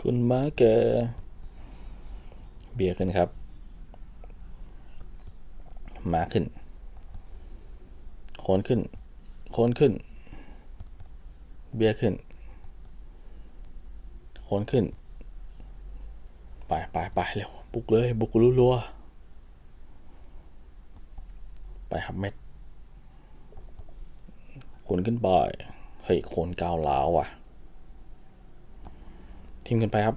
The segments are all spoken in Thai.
คุณมาเกอร์เบียร์ขึ้นครับ มาขึ้น โคนขึ้น โคนขึ้น เบียร์ขึ้น โคนขึ้น ไปไปไปเร็ว บุกเลย บุกรัวๆไปครับเม็ด โคนขึ้นไปเฮ้ย โคนกาวล้าวอะ ทิมกันไปครับ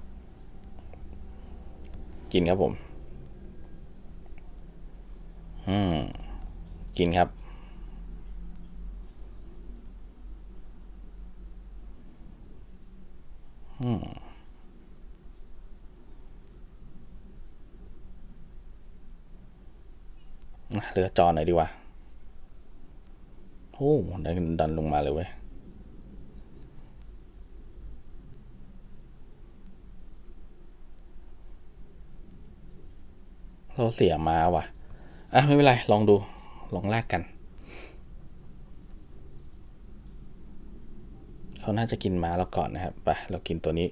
กินครับผม อืม กินครับ อืมเรือจอหน่อยดีกว่า โอ้ดันดันลงมาเลยเว้ย เราเสียมาว่ะ อะ ไม่เป็นไร ลองดู ลองแลกกัน เขาน่าจะกินม้าเราก่อนนะครับ ไป เรากินตัวนี้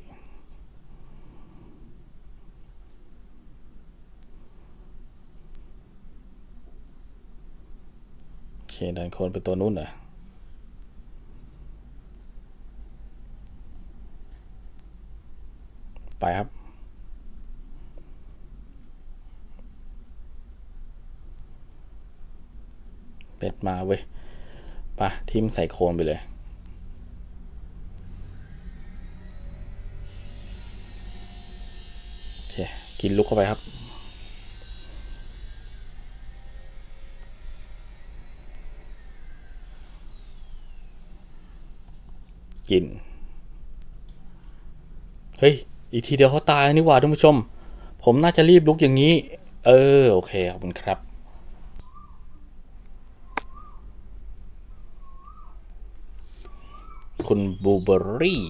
โอเคดันโคนไปตัวนู้นเหรอ ไปครับ เป็ ดมาเว้ยปะทิมใส่โคนไปเลย โอเค กินลุกเข้าไปครับ กิน เฮ้ย อีกทีเดียวเขาตายนี่หว่าท่านผู้ชม ผมน่าจะรีบลุกอย่างนี้ เออ โอเค ขอบคุณครับ คุณบูเบอรี่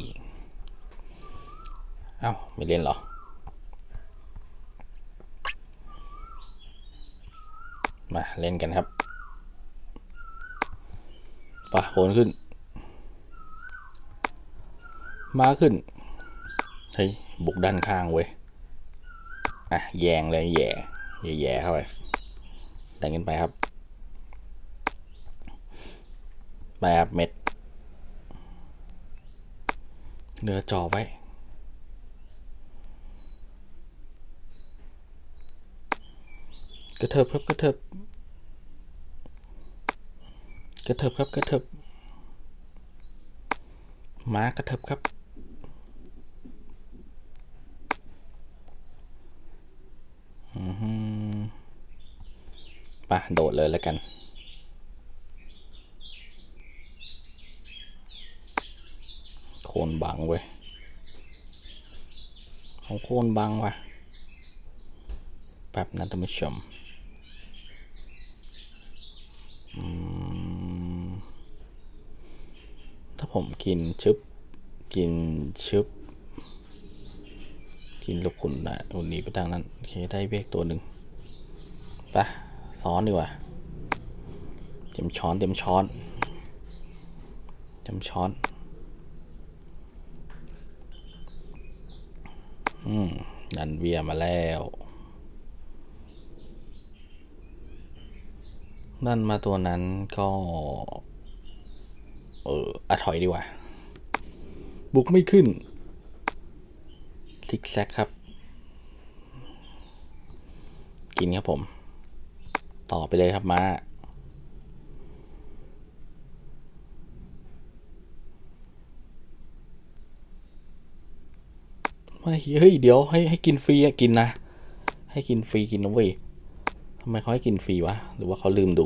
เอ้าไม่เล่นเหรอ มาเล่นกันครับปะโคนขึ้น มาขึ้น เฮ้ย บุกด้านข้างเว้ย อะ แยงเลยแย่แย่เข้าไปแต่งกันไปครับ ไปครับเม็ด เนื้อจ่อไว้ กระเทิบครับกระเทิบกระเทิบครับกระเทิบม้ากระเทิบครับอือหือไปะโดดเลยแล้วกัน คนบังเว้ยของโคนบังว่ะแป๊บนะท่านผู้ชมอืมถ้าผมกินชึบ กินชึบ กินลูกขุนนะอุ่นนี้ไปทางนั้น โอเคได้เวกตัวหนึ่งไปะซ้อนดีกว่า เต็มช้อน เต็มช้อน เต็มช้อน อืม ดันเวียมาแล้วนั่นมาตัวนั้นก็ เอออะถอยดีกว่า บุกไม่ขึ้นซิกแซกครับ กินครับผม ต่อไปเลยครับมา ไม่เฮ้ยเดี๋ยวให้ให้กินฟรีอะกินนะ ให้กินฟรีกินนะเว้ยทำไมเขาให้กินฟรีวะ หรือว่าเขาลืมดู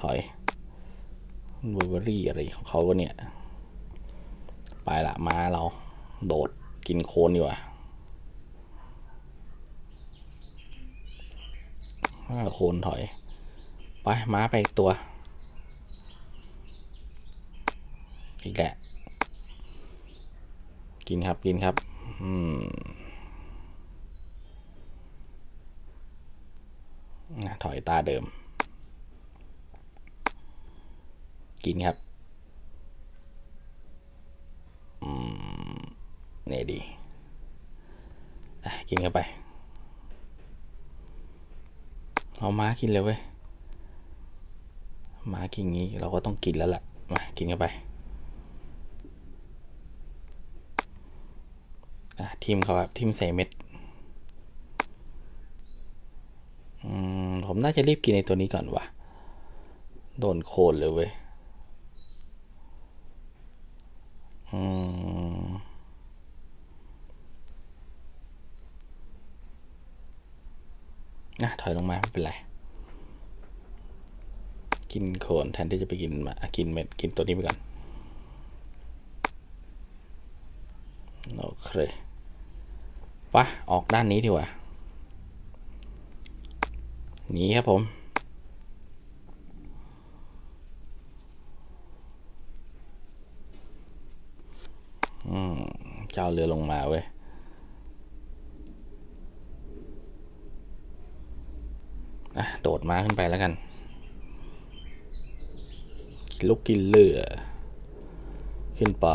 ถอยบลูเบอรี่อะไรของเขาวะเนี่ย ไปละมาเรา โดดกินโคนดีกว่าอ่าโคนถอย ไปม้าไปอีกตัว อีกแหละ กินครับกินครับ อืมถอยตาเดิม กินครับอืมเนี่ยดีอะกินเข้าไป เอาม้ากินเลยเว้ย ม้ากินงี้เราก็ต้องกินแล้วล่ะ มา กินเข้าไป อะ ทิมเขาครับทิมใส่เม็ดอืมผมน่าจะรีบกินในตัวนี้ก่อนวะโดนโคนเลยเว้ยอืมนะถอยลงมาไม่เป็นไร กินโคนแทนที่จะไปกินมาอะกินเม็ดกินตัวนี้ไปก่อน โอ เคปะออกด้านนี้ดีกว่าหนีครับผม อืม เจ้าเรือลงมาเว้ยอะโดดมาขึ้นไปแล้วกัน กินลูกกินเรือ ขึ้นไป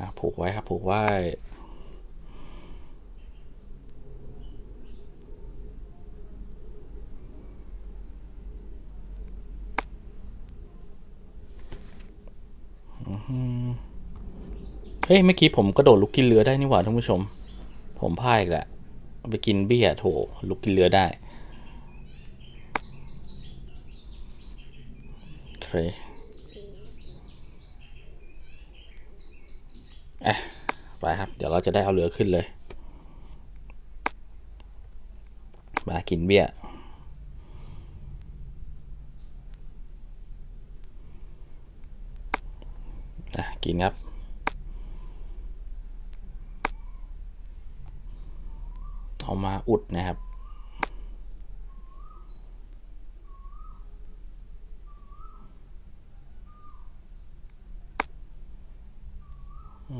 อะ ผูกไว้ครับ ผูกไว้ เฮ้ย เมื่อกี้ผมกระโดดลุกกินเรือได้นี่หว่าท่านผู้ชม ผมพลาดอีกแหละไปกินเบี้ยโถลุกกินเรือได้โอเค อะไปครับ เดี๋ยวเราจะได้เอาเรือขึ้นเลย มากินเบี้ย อะ กินครับเอามาอุดนะครับ อะ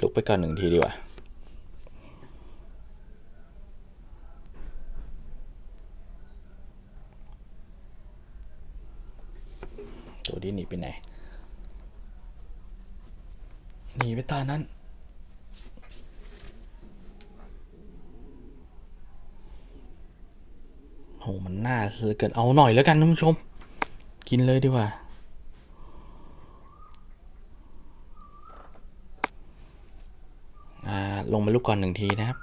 ลุกไปก่อนหนึ่งทีดีกว่าตัวนี้หนีไปไหน หนีไปตอนนั้นน โห มันน่าเหลือเกินเอาหน่อยแล้วกันท่านผู้ชม กินเลยดีกว่า อ่า ลงมาลูกก่อนหนึ่งทีนะครับ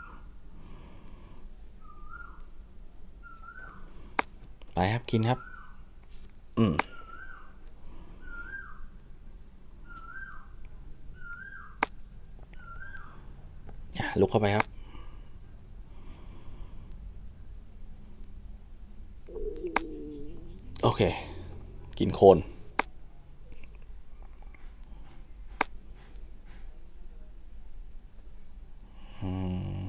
ไปครับกินครับ อืมลุกเข้าไปครับ โอเค กินโคนอืม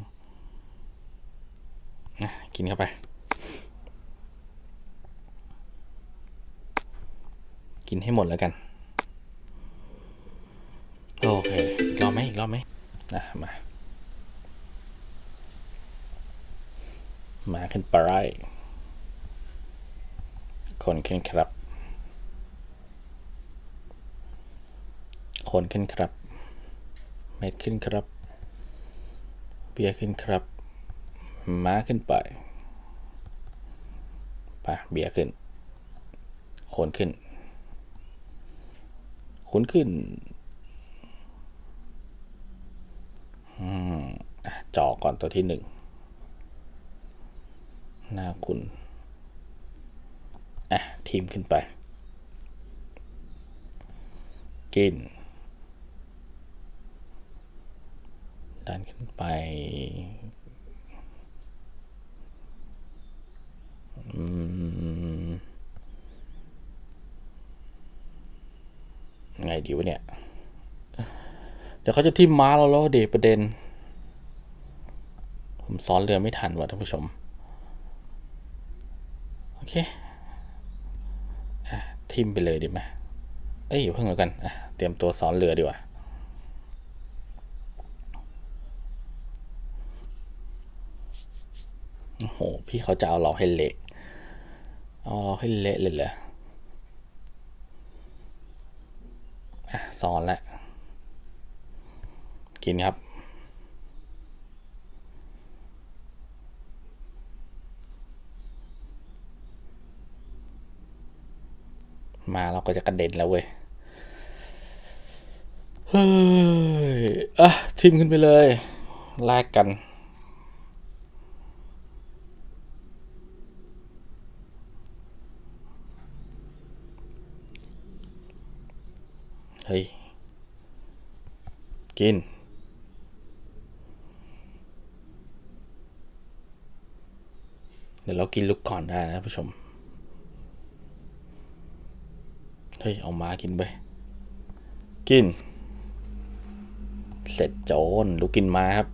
อะกินเข้าไป กินให้หมดแล้วกัน โอเครอบไหมอีกรอบไหมนะมา มาขึ้นไป คนขึ้นครับ คนขึ้นครับ เม็ดขึ้นครับ เบียร์ขึ้นครับ ม้าขึ้นไปไปเบียร์ขึ้น คนขึ้นคนขึ้น อืมอะจอก่อนตัวที่หนึ่งหน้าคุณ อะทีมขึ้นไป กินดันขึ้นไปอืมไงดีวะเนี่ย เดี๋ยวเขาจะทิมม้าเราแล้วเดประเด็น ผมซ้อนเรือไม่ทันว่ะท่านผู้ชม โอเค ทิมไปเลยดีไหมเอ้ยอย่เพิ่งแล้วกันเตรียมตัวสอนเรือดีกว่าโอ้โห พี่เขาจะเอาเราให้เละ เอาเราให้เละเลยเหรออะสอนแล้วกินครับ มาเราก็จะกระเด็นแล้วเว้ยเฮ้ยอะทิมขึ้นไปเลยแลกกัน เฮ้ย กิน เดี๋ยวเรากินลูกก่อนได้นะผู้ชม เฮ้ย เอามากินไป กิน เสร็จโจนลูกกินมาครับ